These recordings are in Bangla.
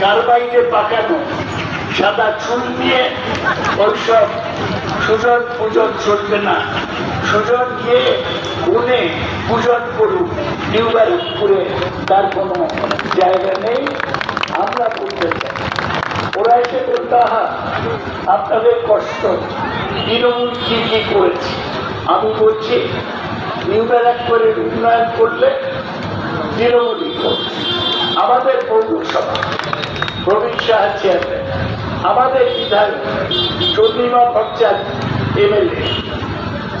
কারবাইনে পাকানো, সাদা চুল নিয়ে ওইসব সুজন পূজন চলবে না। সুজন গিয়ে গুনে পূজন করুক। নিউ ব্যারাকপুরে তার কোনো জায়গা নেই। আমরা করতে চাই। ওরা এসে বলতে আপনাদের কষ্ট। তৃণমূল কি কি করেছে? আমি বলছি, নিউ ব্যারাকপুরের উন্নয়ন করলে তৃণমূলই করবে। আমাদের পৌরসভা প্রবীণ সাহা চেয়ারম্যান আমাদের বিধায়ক চন্দ্রিমা ভট্টাচার্য এমএলএ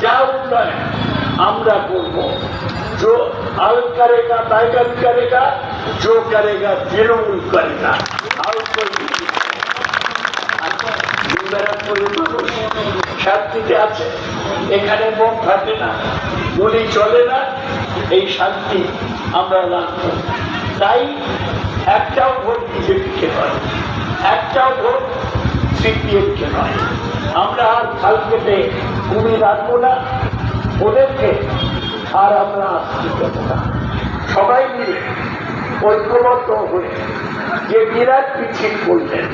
যা উন্নয়ন আমরা করব जो हल करेगा बैगन करेगा जो करेगा तृणमूल करेगा और कोई नहीं। ব্যারাকপুরের মানুষ শান্তিতে আছে এখানে বোম ফাটে না গুলি চলে না এই শান্তি আমরা রাখব তাই একটাও ভোট বিজেপিকে নয়, একটাও ভোট সিপিএমকে নয়। আমরা আর খাল কেটে ভূমি রাখব না, ওদেরকে আর আমরা আসতে দেবো না। সবাই মিলে ঐক্যবদ্ধ হয়ে যে বিরাট মিছিল করলেন,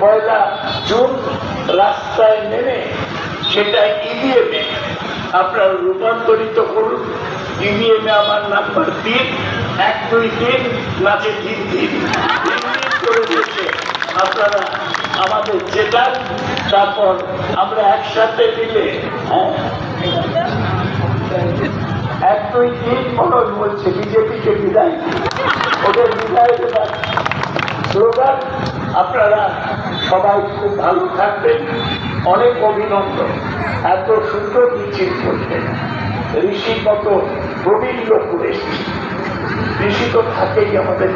পয়লা জুন রাস্তায় নেমে সেটা ইভিএমে আপনারা রূপান্তরিত করুন। ইভিএমে আমার নাম্বার তিন, এক, দুই, তিন নাচে তিন তিন। করে দিয়েছে। আপনারা আমাদের জেতান, তারপর আমরা একসাথে মিলে হ্যাঁ? এক, দুই, তিন মনোজ বলছে, বিজেপিকে বিদায় ওদের বিদায় দেবার স্লোগান, আপনারা সবাই খুব ভালো থাকবেন। অনেক অভিনন্দন। এত সুন্দর মিছিল করলেন ঋষির মতো প্রবীণ লোক এসেছে কৃষি তো থাকেই আমাদের